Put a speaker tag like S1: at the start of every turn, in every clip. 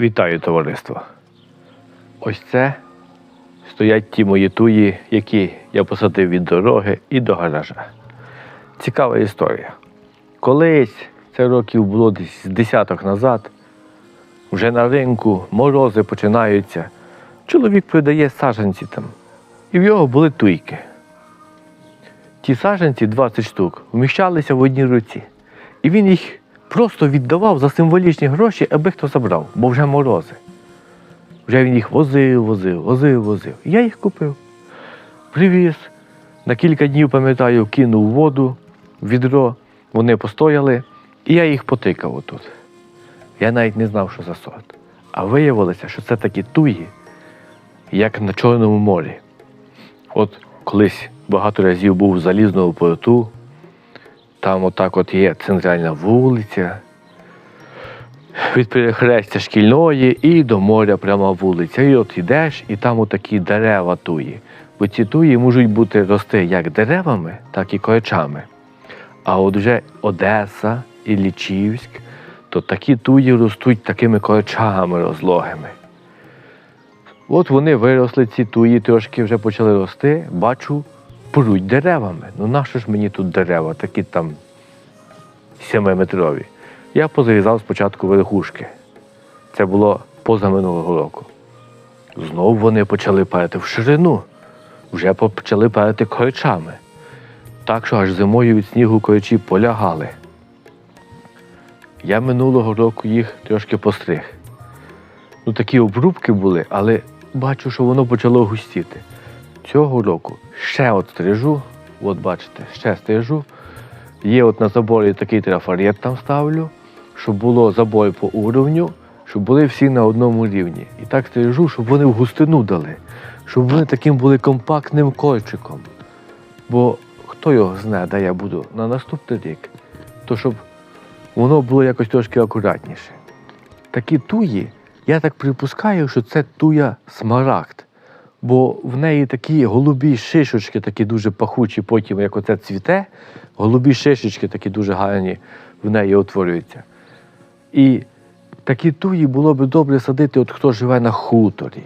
S1: Вітаю товариство. Ось це стоять ті мої туї, які я посадив від дороги і до гаража. Цікава історія. Колись, це років було десь з десяток назад, вже на ринку морози починаються. Чоловік продає саджанці там. І в його були туйки. Ті саджанці, 20 штук, вміщалися в одній руці. І він їх просто віддавав за символічні гроші, аби хто забрав, бо вже морози. Вже він їх возив, возив, возив, возив. Я їх купив. Привіз. На кілька днів, пам'ятаю, кинув воду, відро, вони постояли, і я їх потикав отут. Я навіть не знав, що за сорт. А виявилося, що це такі туї, як на Чорному морі. От колись багато разів був в залізному порту, там отак от є центральна вулиця. Від перехрестя шкільної і до моря пряма вулиця. І от йдеш, і там отакі дерева туї. Бо ці туї можуть бути рости як деревами, так і корчами. А от вже Одеса і Лічівськ, то такі туї ростуть такими корчами розлогими. От вони виросли, ці туї трошки вже почали рости, бачу, поруть деревами. Ну нащо ж мені тут дерева, такі там сімиметрові. Я позарізав спочатку верхушки. Це було позаминулого року. Знову вони почали перти в ширину, вже почали перти корчами. Так що аж зимою від снігу корчі полягали. Я минулого року їх трошки постриг. Ну, такі обрубки були, але бачу, що воно почало густіти. Цього року ще от стрижу, от бачите, ще стрижу. Є от на заборі такий трафарет там ставлю, щоб було забой по уровню, щоб були всі на одному рівні. І так стрижу, щоб вони в густину дали, щоб вони таким були компактним кольчиком. Бо хто його знає, де я буду на наступний рік, то щоб воно було якось трошки акуратніше. Такі туї, я так припускаю, що це туя смарагд. Бо в неї такі голубі шишечки, такі дуже пахучі, потім, як оце цвіте, голубі шишечки такі дуже гарні в неї утворюються. І такі туї було би добре садити, от хто живе на хуторі.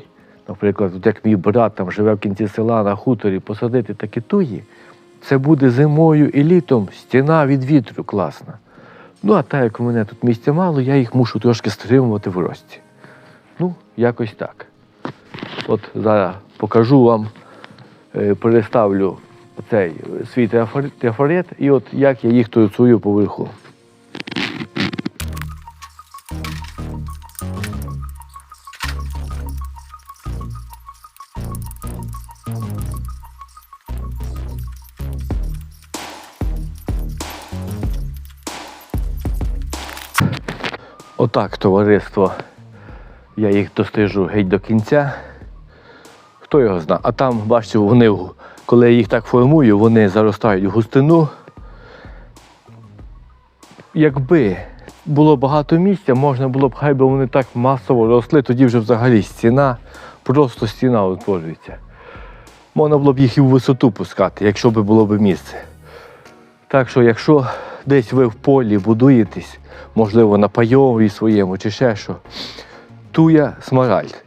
S1: Наприклад, от як мій брат там живе в кінці села на хуторі, посадити такі туї, це буде зимою і літом стіна від вітру класна. Ну, а так як у мене тут місця мало, я їх мушу трошки стримувати в рості. Ну, якось так. От зараз покажу вам, е, переставлю цей свій трафарет і от як я їх торцую поверху. Отак, товариство. Я їх достижу геть до кінця. Хто його знає? А там, бачите, вони, коли я їх так формую, вони заростають густину. Якби було багато місця, можна було б, хай би вони так масово росли, тоді вже взагалі стіна, просто стіна утворюється. Можна було б їх і в висоту пускати, якщо б було б місце. Так що, якщо десь ви в полі будуєтесь, можливо, на пайові своєму чи ще що, туя смаральд.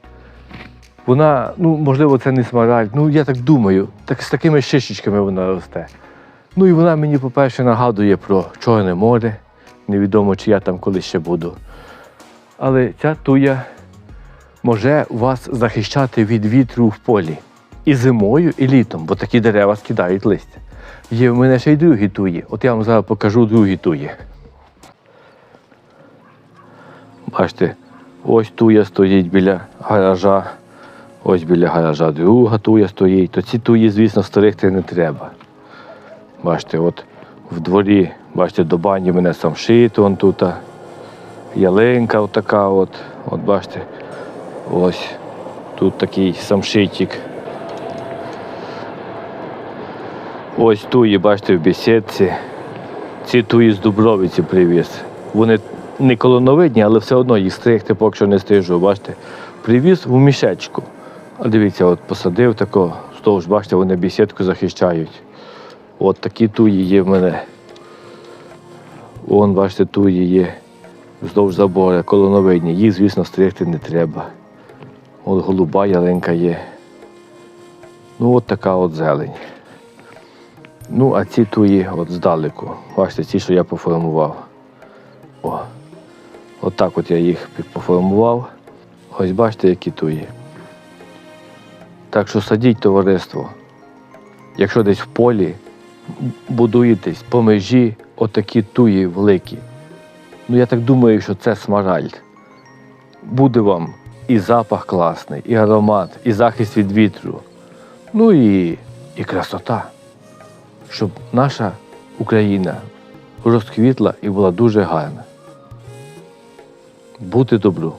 S1: Вона, ну, можливо, це не смаральд, ну я так думаю, так з такими шишечками вона росте. Ну і вона мені, по-перше, нагадує про Чорне море. Невідомо, чи я там колись ще буду. Але ця туя може вас захищати від вітру в полі. І зимою, і літом, бо такі дерева скидають листя. Є в мене ще й другі туї. От я вам зараз покажу другі туї. Бачите, ось туя стоїть біля гаража. Ось біля гаража друга туя стоїть. То ці туї, звісно, стригти не треба. Бачите, от в дворі, бачите, до бані мене сам шито, он тут. Ялинка отака от. От бачите, ось тут такий самшитик. Ось туї, бачите, в бесідці. Ці туї з Дубровиці привіз. Вони не колоновидні, але все одно їх стригти, поки що не стрижу. Бачите, привіз в мішечку. А дивіться, от посадив тако, вздовж, бачите, вони бесідку захищають. От такі туї є в мене. Вон, бачите, туї є. вздовж забору, колоновидні. Їх, звісно, стригти не треба. От голуба ялинка є. Ну, от така от зелень. Ну, а ці туї от здалеку. Бачите, ті, що я поформував. О. От так от я їх поформував. Ось бачите, які туї. Так що садіть товариство. Якщо десь в полі будуєтесь по межі отакі туї великі. Ну я так думаю, що це смаральд. Буде вам і запах класний, і аромат, і захист від вітру. Ну і, і красота. Щоб наша Україна розквітла і була дуже гарна. Бути добру.